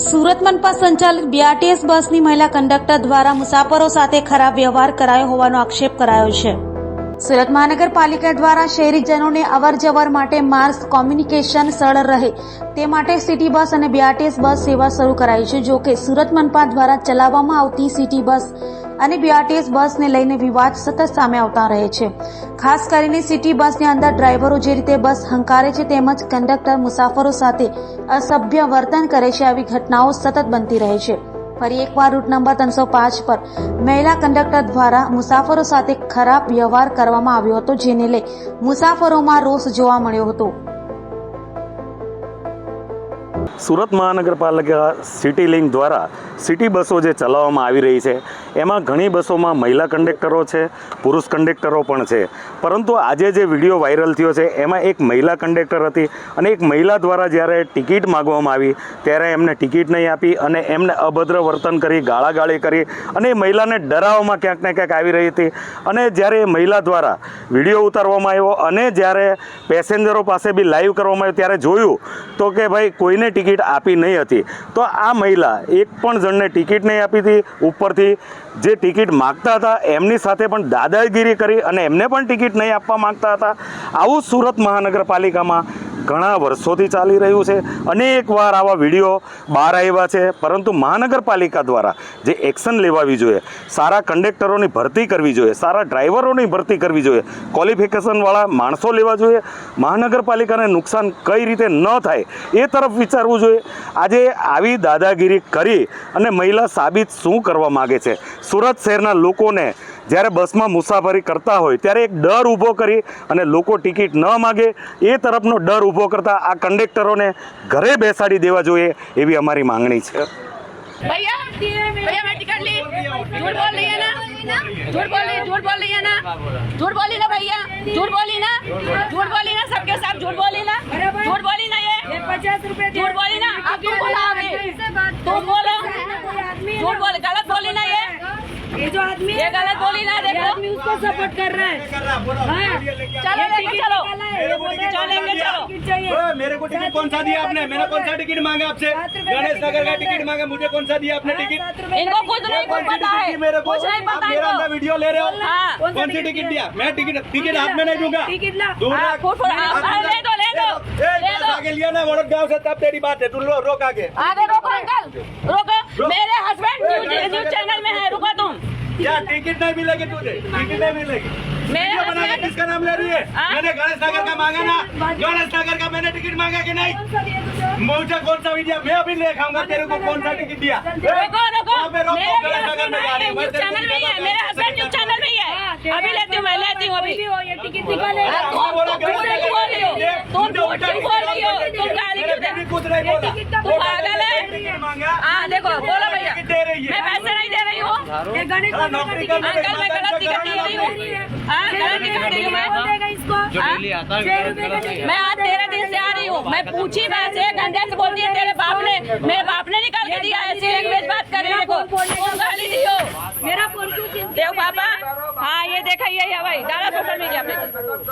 સુરત મનપા સંચાલિત બીઆરટીએસ બસની મહિલા કંડક્ટર દ્વારા મુસાફરો સાથે ખરાબ વ્યવહાર કરાયો હોવાનો આક્ષેપ કરાયો છે. સુરત મહાનગરપાલિકા દ્વારા શહેરીજનોને અવર જવર માટે માર્સ કોમ્યુનિકેશન સરળ રહે તે માટે સિટી બસ અને બીઆરટીએસ બસ સેવા શરૂ કરાઈ છે, જો કે સુરત મનપા દ્વારા ચલાવવામાં આવતી સિટી બસ અને બીઆરટીએસ બસને લઈને વિવાદ સતત સામે આવતા રહે છે. ખાસ કરીને સિટી બસની અંદર ડ્રાઈવરો જે રીતે બસ હંકારે છે તેમજ કંડક્ટર મુસાફરો સાથે અસભ્ય વર્તન કરે છે, આવી ઘટનાઓ સતત બનતી રહે છે. ફરી એકવાર રૂટ નંબર ત્રણસો પાંચ પર મહિલા કંડક્ટર દ્વારા મુસાફરો સાથે ખરાબ વ્યવહાર કરવામાં આવ્યો હતો, જેને લઈ મુસાફરોમાં રોષ જોવા મળ્યો હતો. સુરત મહાનગરપાલિકા સિટી લિંક દ્વારા સિટી બસો જે ચલાવવામાં આવી રહી છે, એમાં ઘણી બસોમાં મહિલા કંડક્ટરો છે, પુરુષ કંડક્ટરો પણ છે. પરંતુ આજે જે વીડિયો વાયરલ થયો છે, એમાં એક મહિલા કંડક્ટર હતી અને એક મહિલા દ્વારા જ્યારે ટિકિટ માગવામાં આવી, ત્યારે એમને ટિકિટ નહીં આપી અને એમને અભદ્ર વર્તન કરી, ગાળાગાળી કરી અને એ મહિલાને ડરાવવામાં ક્યાંક ને ક્યાંક આવી રહી હતી. અને જ્યારે એ મહિલા દ્વારા વીડિયો ઉતારવામાં આવ્યો અને જ્યારે પેસેન્જરો પાસે બી લાઈવ કરવામાં આવ્યો, ત્યારે જોયું તો કે ભાઈ કોઈને ટિકિટ આપી નહીં હતી. તો આ મહિલા એક પણ જણને ટિકિટ નહીં આપી હતી. ઉપરથી જે ટિકિટ માગતા હતા, એમની સાથે પણ દાદાગીરી કરી અને એમને પણ ટિકિટ નહીં આપવા માગતા હતા. આવું સુરત મહાનગરપાલિકામાં ઘણા વર્ષોથી ચાલી રહ્યું છે. અનેક વાર આવા વીડિયો બહાર આવ્યા છે. પરંતુ મહાનગરપાલિકા દ્વારા જે એક્શન લેવાવી જોઈએ, સારા કંડક્ટરોની ભરતી કરવી જોઈએ, સારા ડ્રાઈવરોની ભરતી કરવી જોઈએ, ક્વોલિફિકેશનવાળા માણસો લેવા જોઈએ, મહાનગરપાલિકાને નુકસાન કઈ રીતે ન થાય એ તરફ વિચારવું જોઈએ. આજે આવી દાદાગીરી કરી અને મહિલા સાબિત શું કરવા માગે છે? સુરત શહેરના લોકોને જ્યારે બસમાં મુસાફરી કરતા હોય ત્યારે એક ડર ઊભો કરી અને લોકો ટિકિટ ન માગે એ તરફનો ડર ઊભો કરતા આ કંડક્ટરોને ઘરે બેસાડી દેવા જોઈએ એવી અમારી માંગણી છે भैया भैया मैं टिकट ली झूठ बोल रही है ना झूठ बोल रही झूठ बोल रही है ना झूठ बोली ना ये जो आदमी ये गलत बोली ना देखो। आदमी उसको सपोर्ट कर रहा है। हाँ, चलो चलो। चलेंगे चलो मेरे को टिकट कौन सा दिया आपने? मैंने कौन सा टिकट मांगा आपसे? गणेश नगर का टिकट मांगा। मुझे कौन सा दिया आपने हाँ, टिकट? इनको कुछ नहीं पता है। मेरे को। मेरा अंदर वीडियो ले रहे हो। हाँ। कौन सी टिकट दिया? मैं टिकट टिकट हाथ में नहीं दूँगा। टिकट ला। आगे लिया ना वड़ोद गाँव से तब तेरी बात है। तू रोक आगे। आगे रोको अंकल। रोको मेरे हस्बैंड न्यूज़ न्यूज़ चैनल में है रुको क्या टिकट नहीं मिलेगी तुझे? टिकट नहीं मिलेगी। मेरे बना के किसका नाम ले रही है? हाँ? मैंने गणेश नगर का मांगा ना। गणेश नगर का मैंने टिकट मांगा कि नहीं? कौन सा दिया तुझे? मुझे कौन सा वीडियो मैं अभी ले खाऊँगा तेरे को कौन सा टिकट दिया। रोको रोको। गणेश नगर में जा रही हूँ। चैनल में है मेरे हस्बैंड न्यूज़ चैनल में हाँ, है। अभी लेती हूँ मैं लेती हूँ अभी। ये टिकट निकाले तुम बोला तुम झूठ बोल रही हो। तुम क्यों बोल रही हो। तुम गाली क्यों दे तुम पागल है। मांगा। हाँ देखो हाँ। हाँ, मैं आज तेरह दिन से आ रही हूँ। मैं पूछी बात से से बोलती है तेरे बाप ने मेरे बाप ने निकाल के दिया है लैंग्वेज बात करने को। मेरा देव बाबा हाँ? ये देखा ये हवाई डाला सोशल मीडिया पे।